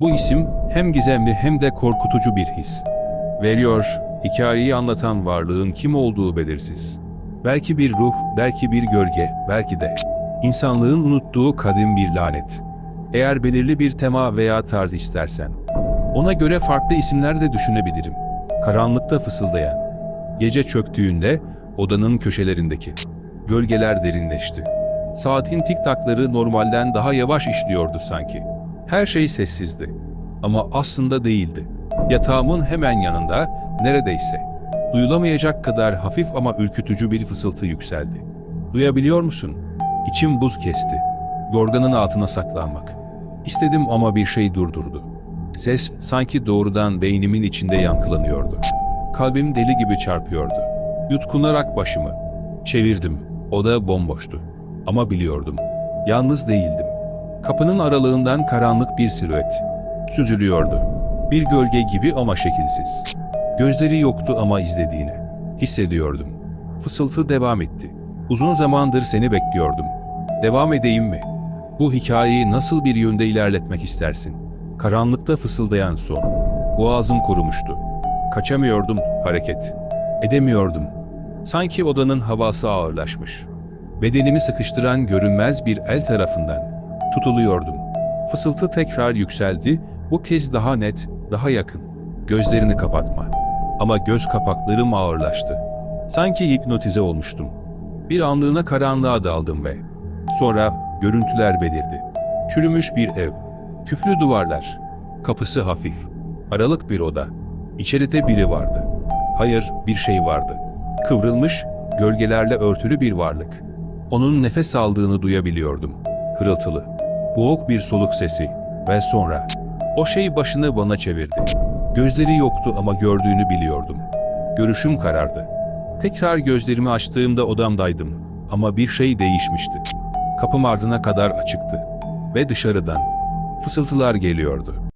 Bu isim hem gizemli hem de korkutucu bir his. Veriyor, hikayeyi anlatan varlığın kim olduğu belirsiz. Belki bir ruh, belki bir gölge, belki de insanlığın unuttuğu kadim bir lanet. Eğer belirli bir tema veya tarz istersen, ona göre farklı isimler de düşünebilirim. Karanlıkta fısıldayan, gece çöktüğünde odanın köşelerindeki gölgeler derinleşti. Saatin tiktakları normalden daha yavaş işliyordu sanki. Her şey sessizdi. Ama aslında değildi. Yatağımın hemen yanında, neredeyse, duyulamayacak kadar hafif ama ürkütücü bir fısıltı yükseldi. Duyabiliyor musun? İçim buz kesti. Yorganın altına saklanmak. İstedim ama bir şey durdurdu. Ses sanki doğrudan beynimin içinde yankılanıyordu. Kalbim deli gibi çarpıyordu. Yutkunarak başımı çevirdim. Oda bomboştu. Ama biliyordum. Yalnız değildim. Kapının aralığından karanlık bir silüet süzülüyordu. Bir gölge gibi ama şekilsiz. Gözleri yoktu ama izlediğini hissediyordum. Fısıltı devam etti. Uzun zamandır seni bekliyordum. Devam edeyim mi? Bu hikayeyi nasıl bir yönde ilerletmek istersin? Karanlıkta fısıldayan son. Boğazım kurumuştu. Kaçamıyordum hareket. Edemiyordum. Sanki odanın havası ağırlaşmış. Bedenimi sıkıştıran görünmez bir el tarafından tutuluyordum. Fısıltı tekrar yükseldi, bu kez daha net, daha yakın. Gözlerini kapatma. Ama göz kapaklarım ağırlaştı. Sanki hipnotize olmuştum. Bir anlığına karanlığa daldım ve sonra görüntüler belirdi. Çürümüş bir ev, küflü duvarlar, kapısı hafif, aralık bir oda. İçeride biri vardı. Hayır, bir şey vardı. Kıvrılmış, gölgelerle örtülü bir varlık. Onun nefes aldığını duyabiliyordum. Hırıltılı. Boğuk bir soluk sesi. Ve sonra o şey başını bana çevirdi. Gözleri yoktu ama gördüğünü biliyordum. Görüşüm karardı. Tekrar gözlerimi açtığımda odamdaydım ama bir şey değişmişti. Kapım ardına kadar açıktı ve dışarıdan fısıltılar geliyordu.